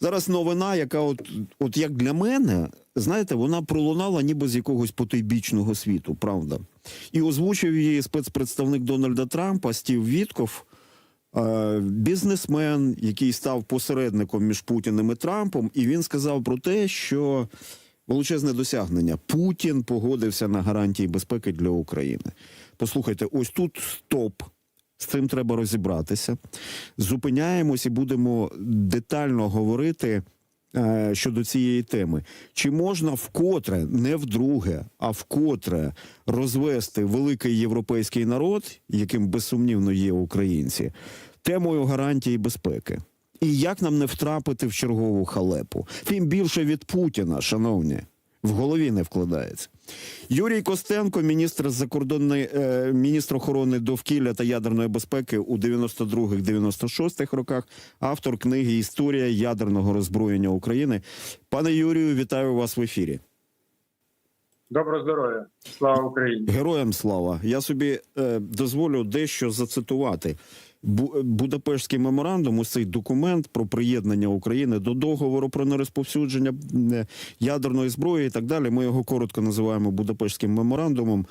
Зараз новина, яка от, от як для мене, знаєте, вона пролунала ніби з якогось потойбічного світу, правда. І озвучив її спецпредставник Дональда Трампа Стів Вітков, е, бізнесмен, який став посередником між Путіним і Трампом, і він сказав про те, що величезне досягнення Путін погодився на гарантії безпеки для України. Послухайте, ось тут стоп. З цим треба розібратися. Зупиняємось і будемо детально говорити е, щодо цієї теми. Чи можна вкотре, не вдруге, а вкотре розвести великий європейський народ, яким безсумнівно є українці, темою гарантії безпеки? І як нам не втрапити в чергову халепу? Тим більше від Путіна, шановні, в голові не вкладається. Юрій Костенко, міністр закордонної е, міністр охорони довкілля та ядерної безпеки у 92-96 роках, автор книги Історія ядерного роззброєння України. Пане Юрію, вітаю вас в ефірі. Доброго здоров'я, слава Україні. Героям слава. Я собі е, дозволю дещо зацитувати. Бу- Будапештський меморандум, ось цей документ про приєднання України до договору про нерозповсюдження е, ядерної зброї і так далі. Ми його коротко називаємо Будапештським меморандумом.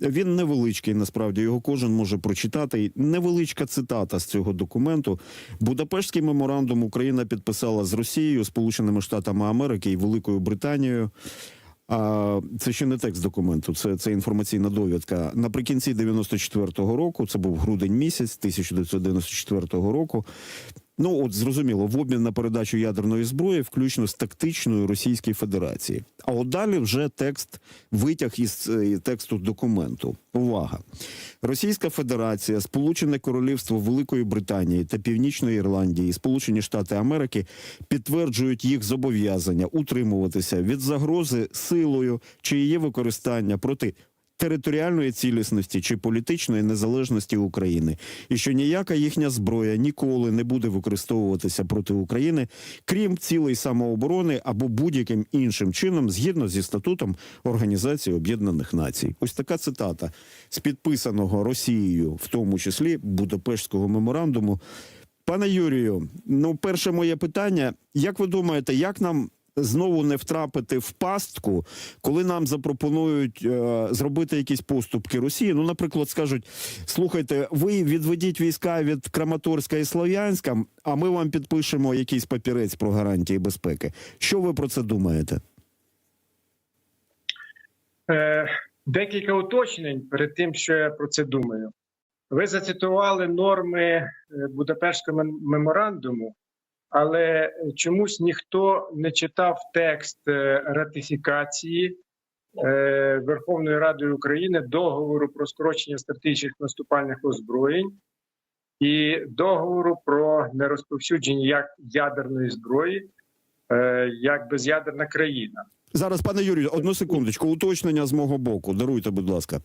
Він невеличкий, насправді його кожен може прочитати. Невеличка цитата з цього документу. Будапештський меморандум Україна підписала з Росією, Сполученими Штатами Америки і Великою Британією. А це ще не текст документу, це, це інформаційна довідка. Наприкінці 94-го року, це був грудень місяць 1994 року. Ну от зрозуміло, в обмін на передачу ядерної зброї, включно з тактичною Російської Федерації. А от далі вже текст витяг із е, тексту документу. Увага! Російська Федерація, Сполучене Королівство Великої Британії та Північної Ірландії, Сполучені Штати Америки підтверджують їх зобов'язання утримуватися від загрози силою чи її використання проти територіальної цілісності чи політичної незалежності України, і що ніяка їхня зброя ніколи не буде використовуватися проти України, крім цілей самооборони або будь-яким іншим чином, згідно зі статутом Організації Об'єднаних Націй. Ось така цитата з підписаного Росією, в тому числі Будапештського меморандуму. Пане Юрію, ну перше моє питання: як ви думаєте, як нам знову не втрапити в пастку, коли нам запропонують е, зробити якісь поступки Росії? Ну, наприклад, скажуть: слухайте, ви відведіть війська від Краматорська і Слов'янська, а ми вам підпишемо якийсь папірець про гарантії безпеки. Що ви про це думаєте? Е, декілька уточнень перед тим, що я про це думаю. Ви зацитували норми е, Будапештського меморандуму, але чомусь ніхто не читав текст е, ратифікації Верховної Верховною Радою України договору про скорочення стратегічних наступальних озброєнь і договору про нерозповсюдження як ядерної зброї е, як без'ядерна країна. Зараз, пане Юрію, одну секундочку, уточнення з мого боку. Даруйте, будь ласка.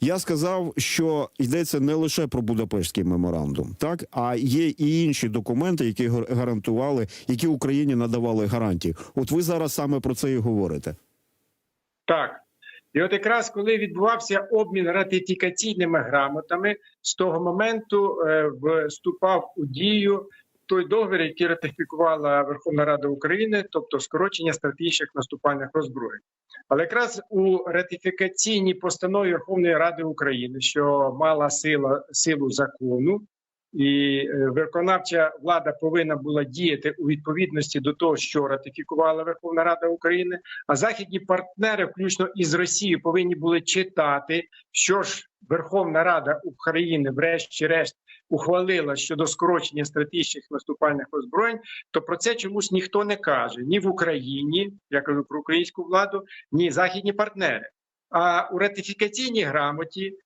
Я сказав, що йдеться не лише про Будапештський меморандум, так а є і інші документи, які гар- гарантували, які Україні надавали гарантії. От ви зараз саме про це і говорите. Так. І от якраз коли відбувався обмін ратифікаційними грамотами, з того моменту е, вступав у дію той договір, який ратифікувала Верховна Рада України, тобто скорочення стратегічних наступальних роззброєнь. Але якраз у ратифікаційній постанові Верховної Ради України, що мала сила силу закону, і е, виконавча влада повинна була діяти у відповідності до того, що ратифікувала Верховна Рада України. А західні партнери, включно із Росією, повинні були читати, що ж Верховна Рада України, врешті-решт, ухвалила щодо скорочення стратегічних наступальних озброєнь. То про це чомусь ніхто не каже ні в Україні, я кажу про українську владу, ні західні партнери. А у ратифікаційній грамоті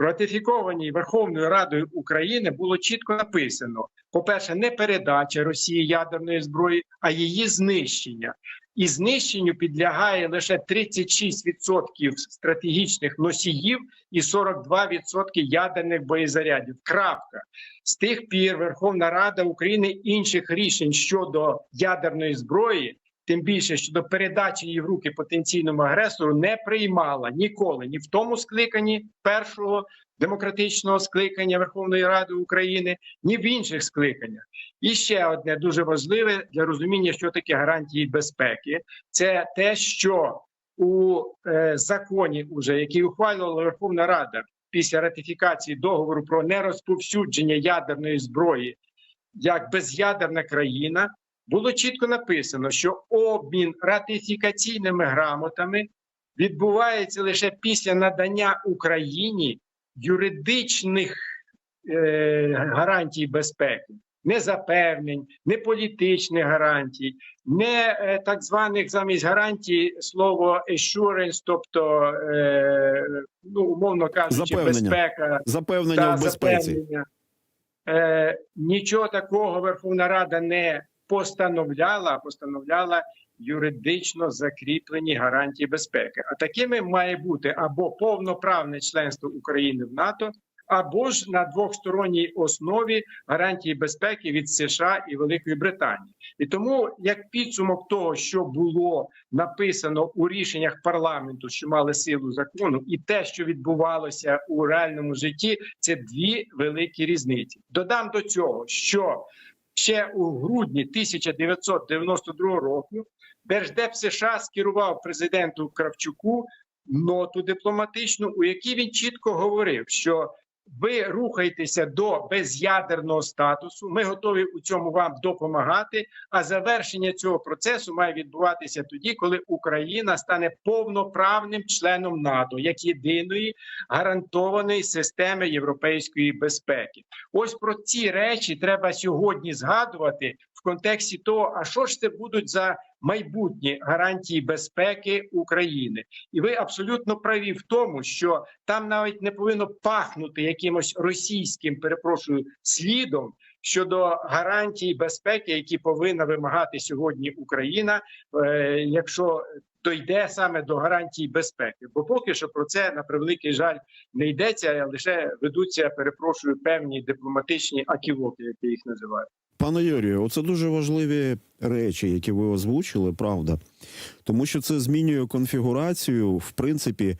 ратифікованій Верховною Радою України було чітко написано: по-перше, не передача Росії ядерної зброї, а її знищення. І знищенню підлягає лише 36% стратегічних носіїв і 42% ядерних боєзарядів. Крапка з тих пір Верховна Рада України інших рішень щодо ядерної зброї тим більше щодо передачі її в руки потенційному агресору, не приймала ніколи ні в тому скликанні першого демократичного скликання Верховної Ради України, ні в інших скликаннях. І ще одне дуже важливе для розуміння, що таке гарантії безпеки, це те, що у е, законі, уже який ухвалювала Верховна Рада після ратифікації договору про нерозповсюдження ядерної зброї як безядерна країна, було чітко написано, що обмін ратифікаційними грамотами відбувається лише після надання Україні юридичних е, гарантій безпеки, не запевнень, не політичних гарантій, не е, так званих замість гарантій слово assurance, тобто, е, ну, умовно кажучи, Запевнення. безпека Запевнення та в безпеці. запевнення. Е, нічого такого Верховна Рада не постановляла, постановляла юридично закріплені гарантії безпеки. А такими має бути або повноправне членство України в НАТО, або ж на двосторонній основі гарантії безпеки від США і Великої Британії. І тому, як підсумок того, що було написано у рішеннях парламенту, що мали силу закону, і те, що відбувалося у реальному житті, це дві великі різниці. Додам до цього, що ще у грудні 1992 року Держдеп США скерував президенту Кравчуку ноту дипломатичну, у якій він чітко говорив, що ви рухаєтеся до без'ядерного статусу. Ми готові у цьому вам допомагати. А завершення цього процесу має відбуватися тоді, коли Україна стане повноправним членом НАТО як єдиної гарантованої системи європейської безпеки. Ось про ці речі треба сьогодні згадувати в контексті того, а що ж це будуть за майбутні гарантії безпеки України. І ви абсолютно праві в тому, що там навіть не повинно пахнути якимось російським, перепрошую, слідом щодо гарантій безпеки, які повинна вимагати сьогодні Україна, е, якщо дойде саме до гарантій безпеки. Бо поки що про це на превеликий жаль не йдеться, а лише ведуться, перепрошую, певні дипломатичні аківоки, як я їх називаю. Пане Юрію, оце дуже важливі речі, які ви озвучили, правда. Тому що це змінює конфігурацію, в принципі,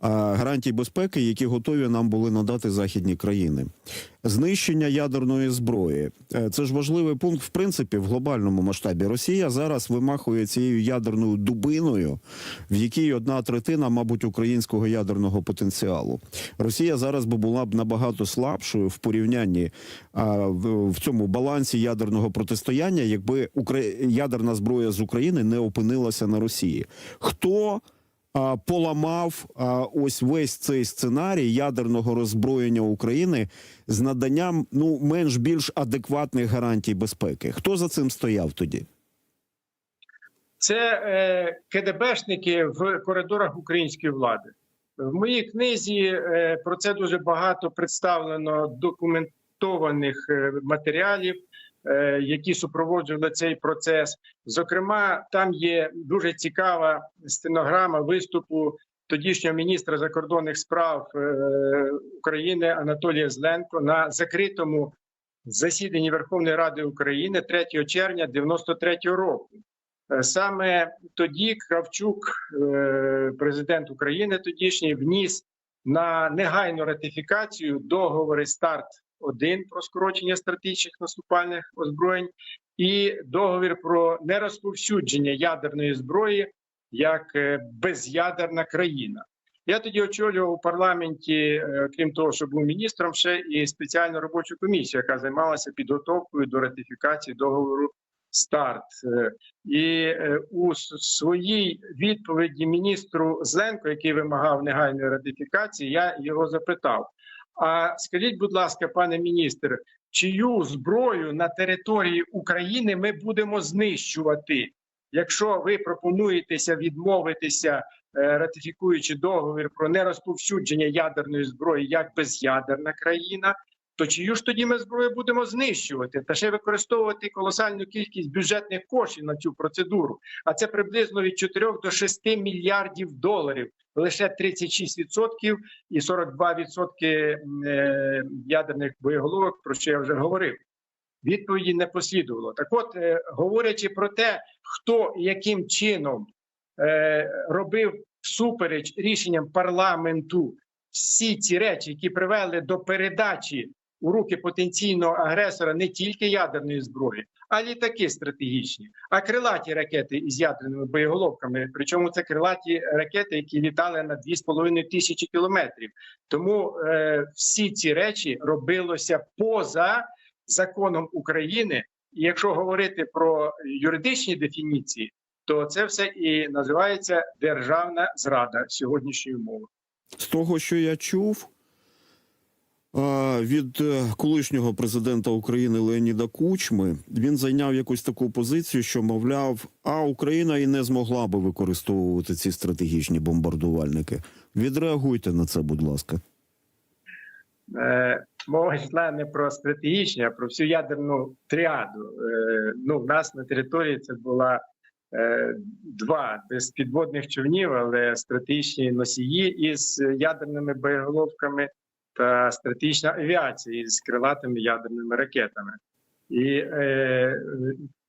гарантій безпеки, які готові нам були надати західні країни. Знищення ядерної зброї Е, це ж важливий пункт, в принципі, в глобальному масштабі. Росія зараз вимахує цією ядерною дубиною, в якій одна третина, мабуть, українського ядерного потенціалу. Росія зараз би була б набагато слабшою в порівнянні в, в цьому балансі ядерного протистояння, якби ядерна зброя з України не опинилася на Росії. Хто поламав ось весь цей сценарій ядерного роззброєння України з наданням ну менш більш адекватних гарантій безпеки? Хто за цим стояв тоді? Це е, КДБшники в коридорах української влади. В моїй книзі е, про це дуже багато представлено документованих е, матеріалів, які супроводжували цей процес. Зокрема, там є дуже цікава стенограма виступу тодішнього міністра закордонних справ е, України Анатолія Зленко на закритому засіданні Верховної Ради України 3 червня 93 року. Е, Саме тоді Кравчук, е, президент України, тодішній, вніс на негайну ратифікацію договори старт 1 про скорочення стратегічних наступальних озброєнь і договір про нерозповсюдження ядерної зброї як е, безядерна країна. Я тоді очолював у парламенті, е, крім того, що був міністром, ще і спеціальну робочу комісію, яка займалася підготовкою до ратифікації договору старт. Е, І у своїй відповіді міністру Зленко, який вимагав негайної ратифікації, я його запитав: а скажіть, будь ласка, пане міністр, чию зброю на території України ми будемо знищувати? Якщо ви пропонуєтеся відмовитися, е, ратифікуючи договір про нерозповсюдження ядерної зброї як безядерна країна, то чию ж тоді ми зброю будемо знищувати та ще використовувати колосальну кількість бюджетних коштів на цю процедуру? А це приблизно від 4 до 6 мільярдів доларів. Лише 36% і 42% е, ядерних боєголовок, про що я вже говорив. відповіді не послідувало. Так, от, е, говорячи про те, хто яким чином е, робив всупереч рішенням парламенту всі ці речі, які привели до передачі у руки потенційного агресора не тільки ядерної зброї, а літаки стратегічні, а крилаті ракети із ядерними боєголовками. Причому це крилаті ракети, які літали на 2,5 тисячі кілометрів. Тому е, всі ці речі робилося поза законом України. І якщо говорити про юридичні дефініції, то це все і називається державна зрада сьогоднішньої мови. З того, що я чув від е, колишнього президента України Леоніда Кучми, він зайняв якусь таку позицію, що мовляв, а Україна і не змогла би використовувати ці стратегічні бомбардувальники. Відреагуйте на це, будь ласка. Е, Мова йшла не про стратегічні, а про всю ядерну тріаду. Е, Ну, в нас на території це була два без підводних човнів, але стратегічні носії із ядерними боєголовками та стратегічна авіація із крилатими ядерними ракетами. І е,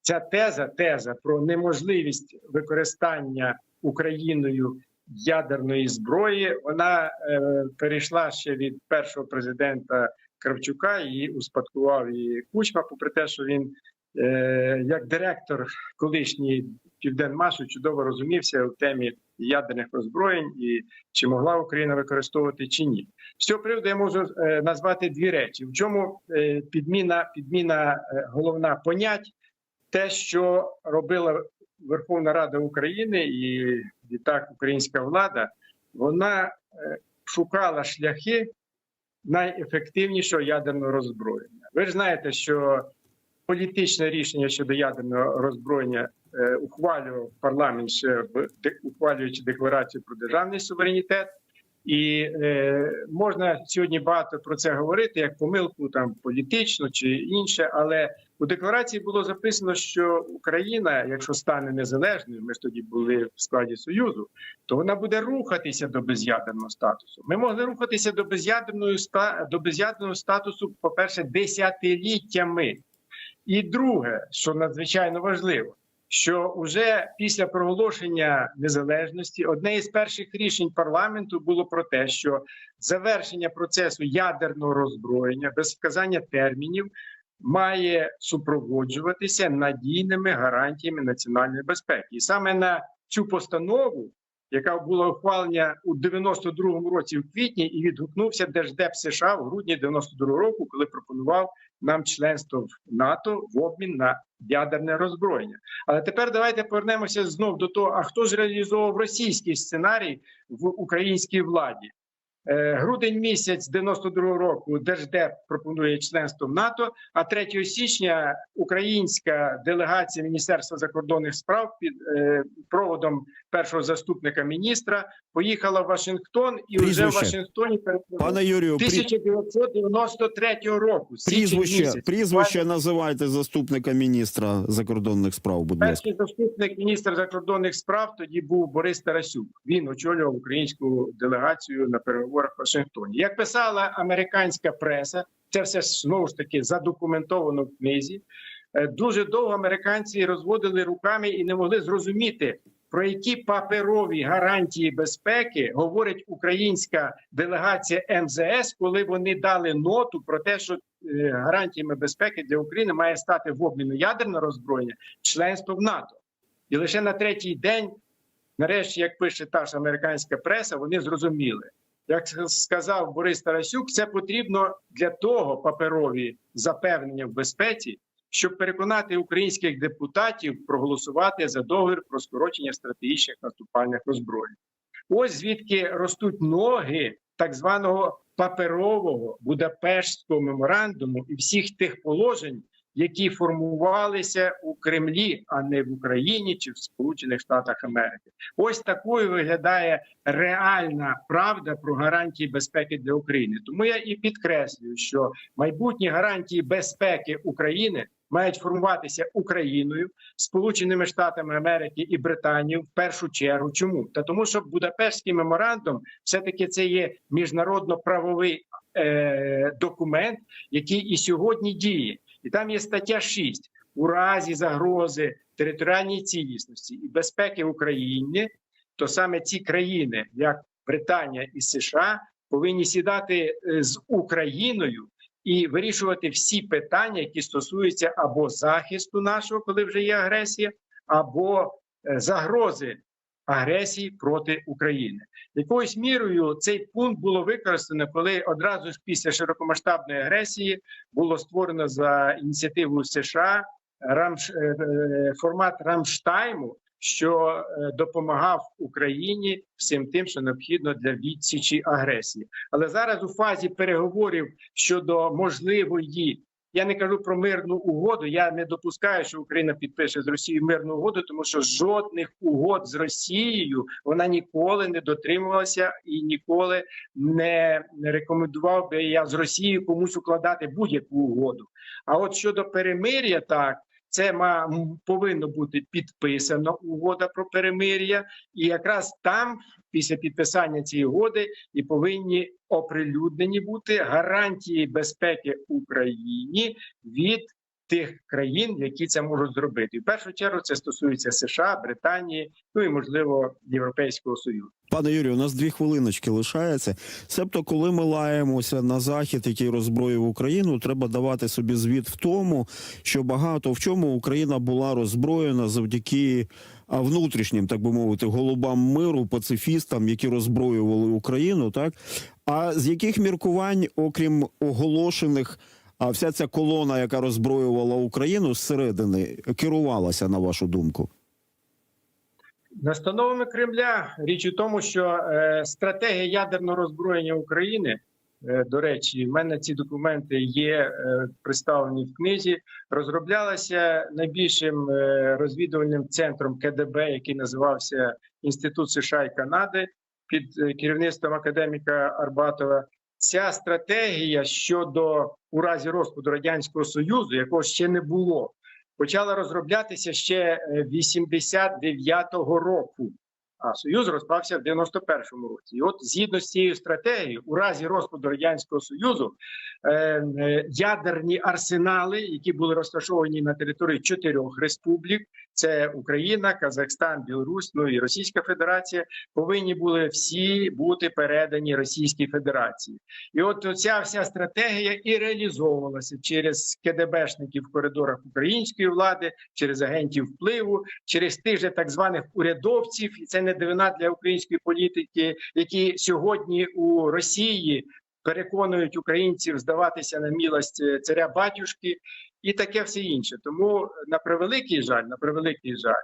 ця теза, теза про неможливість використання Україною ядерної зброї, вона е, перейшла ще від першого президента Кравчука і успадкував її Кучма, попри те, що він е, як директор колишній Південмашу чудово розумівся в темі ядерних озброєнь і чи могла Україна використовувати чи ні. З цього приводу я можу е, назвати дві речі: в чому е, підміна, підміна е, головна понять, те, що робила Верховна Рада України і відтак українська влада, вона шукала шляхи найефективнішого ядерного роззброєння. Ви ж знаєте, що політичне рішення щодо ядерного роззброєння ухвалював парламент ще ухвалюючи декларацію про державний суверенітет. І е, можна сьогодні багато про це говорити, як помилку там політичну чи інше, але у декларації було записано, що Україна, якщо стане незалежною, ми ж тоді були в складі союзу, то вона буде рухатися до без'ядерного статусу. Ми могли рухатися до без'ядерної до без'ядерного статусу, по перше, десятиліттями. І друге, що надзвичайно важливо, що вже після проголошення незалежності одне із перших рішень парламенту було про те, що завершення процесу ядерного роззброєння без вказання термінів має супроводжуватися надійними гарантіями національної безпеки, і саме на цю постанову, яка була ухвалена у 92-му році в квітні, і відгукнувся Держдеп США в грудні 92-го року, коли пропонував нам членство в НАТО в обмін на ядерне роззброєння. Але тепер давайте повернемося знов до того, а хто ж російський сценарій в українській владі? Е, Грудень місяць 92-го року Держдеп пропонує членство в НАТО. А 3 січня українська делегація Міністерства закордонних справ під е, проводом першого заступника міністра поїхала в Вашингтон і вже в Вашингтоні. Пане Юрію, прі... 1993 року. прізвище, прізвище називайте заступника міністра закордонних справ, будь ласка. Перший заступник міністра закордонних справ тоді був Борис Тарасюк. Він очолював українську делегацію на переговорах в Вашингтоні. Як писала американська преса, це все знову ж таки задокументовано в книзі. е, Дуже довго американці розводили руками і не могли зрозуміти. Про які паперові гарантії безпеки говорить українська делегація МЗС, коли вони дали ноту про те, що е, гарантіями безпеки для України має стати в обміну ядерне роззброєння членство в НАТО. І лише на третій день, нарешті, як пише та ж американська преса, вони зрозуміли. Як сказав Борис Тарасюк, це потрібно для того паперові запевнення в безпеці, щоб переконати українських депутатів проголосувати за договір про скорочення стратегічних наступальних роззброєнь. Ось звідки ростуть ноги так званого паперового Будапештського меморандуму і всіх тих положень, які формувалися у Кремлі, а не в Україні чи в Сполучених Штатах Америки. Ось такою виглядає реальна правда про гарантії безпеки для України. Тому я і підкреслюю, що майбутні гарантії безпеки України мають формуватися Україною, Сполученими Штатами Америки і Британією в першу чергу. Чому? Та тому, що Будапештський меморандум все таки це є міжнародно-правовий е, документ, який і сьогодні діє. І там є стаття 6. у разі загрози територіальній цілісності і безпеки України, то саме ці країни, як Британія і США, повинні сідати е, з Україною і вирішувати всі питання, які стосуються або захисту нашого, коли вже є агресія, або е, загрози агресії проти України. Якоюсь мірою цей пункт було використано, коли одразу ж після широкомасштабної агресії було створено за ініціативою США Рамш... е, е, формат Рамштайму, що е, допомагав Україні всім тим, що необхідно для відсічі агресії. Але зараз у фазі переговорів щодо можливої. Я не кажу про мирну угоду. Я не допускаю, що Україна підпише з Росією мирну угоду, тому що жодних угод з Росією вона ніколи не дотримувалася і ніколи не рекомендував би я з Росією комусь укладати будь-яку угоду. А от щодо перемир'я, так це ма повинно бути підписано угода про перемир'я, і якраз там, після підписання цієї угоди, і повинні оприлюднені бути гарантії безпеки Україні від тих країн, які це можуть зробити. І в першу чергу це стосується США, Британії, ну і можливо Європейського союзу. Пане Юрію, у нас дві хвилиночки лишається. Себто, коли ми лаємося на захід, який роззброїв Україну, треба давати собі звіт в тому, що багато в чому Україна була роззброєна завдяки внутрішнім, так би мовити, голубам миру, пацифістам, які роззброювали Україну, так а з яких міркувань, окрім оголошених, а вся ця колона, яка роззброювала Україну зсередини, керувалася на вашу думку? Настановами Кремля річ у тому, що е, стратегія ядерного роззброєння України. е, До речі, в мене ці документи є е, представлені в книзі. Розроблялася найбільшим е, розвідувальним центром КДБ, який називався Інститут США і Канади під керівництвом академіка Арбатова. Ця стратегія щодо у разі розпаду радянського союзу, якого ще не було, почала розроблятися ще е, 89-го року. А союз розпався в 91-му році. І от згідно з цією стратегією, у разі розпаду радянського союзу, е, е, ядерні арсенали, які були розташовані на території чотирьох республік: це Україна, Казахстан, Білорусь, ну і Російська Федерація, повинні були всі бути передані Російській Федерації. І от ця вся стратегія і реалізовувалася через КДБшників в коридорах української влади, через агентів впливу, через тих же так званих урядовців, і це не дивина для української політики, які сьогодні у Росії переконують українців здаватися на мілость е, царя батюшки і таке все інше. Тому на превеликий жаль, на превеликий жаль.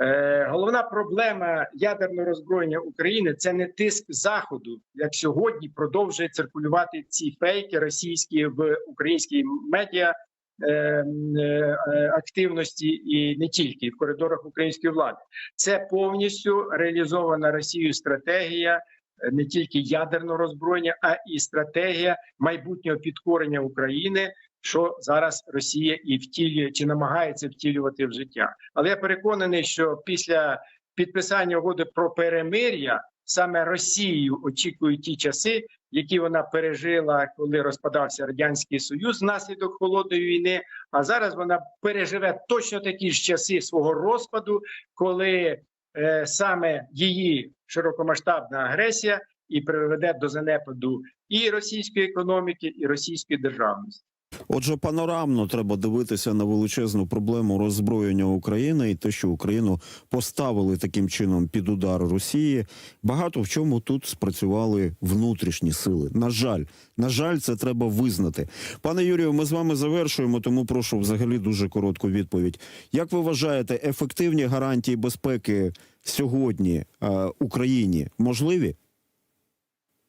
Е, головна проблема ядерного роззброєння України це не тиск заходу, як сьогодні продовжує циркулювати ці фейки російські в українській медіа е, е, активності і не тільки в коридорах української влади. Це повністю реалізована Росією стратегія е, не тільки ядерного роззброєння, а і стратегія майбутнього підкорення України. Що зараз Росія і втілює чи намагається втілювати в життя, але я переконаний, що після підписання угоди про перемир'я саме Росію очікують ті часи, які вона пережила, коли розпадався радянський союз внаслідок холодної війни. А зараз вона переживе точно такі ж часи свого розпаду, коли е, саме її широкомасштабна агресія і приведе до занепаду і російської економіки, і російської державності. Отже, панорамно треба дивитися на величезну проблему роззброєння України і те, що Україну поставили таким чином під удар Росії. Багато в чому тут спрацювали внутрішні сили. На жаль, на жаль, це треба визнати. Пане Юрію, ми з вами завершуємо, тому прошу взагалі дуже коротку відповідь. Як ви вважаєте, ефективні гарантії безпеки сьогодні е, Україні можливі?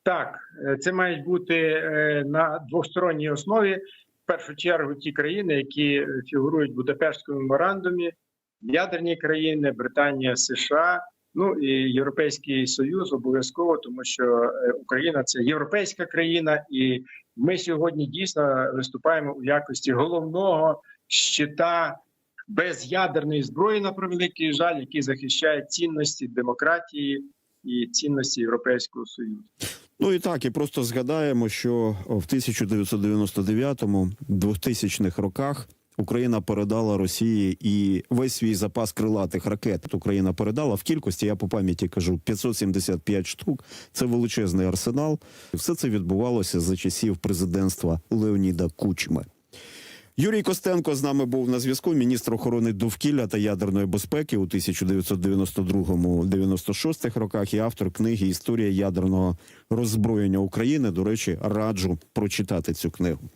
Так, е, це мають бути е, на двосторонній основі. Першу чергу ті країни, які е, фігурують в Будапештському меморандумі, ядерні країни, Британія, США, ну і Європейський Союз обов'язково, тому що е, Україна це європейська країна, і ми сьогодні дійсно виступаємо у якості головного щита без ядерної зброї, на превеликий жаль, який захищає цінності демократії і цінності Європейського Союзу. Ну і так, і просто згадаємо, що в 1999-2000 роках Україна передала Росії і весь свій запас крилатих ракет. Україна передала в кількості. Я по пам'яті кажу 575 штук. Це величезний арсенал. Все це відбувалося за часів президентства Леоніда Кучми. Юрій Костенко з нами був на зв'язку. Міністр охорони довкілля та ядерної безпеки у 1992-96 роках і автор книги Історія ядерного роззброєння України. До речі, раджу прочитати цю книгу.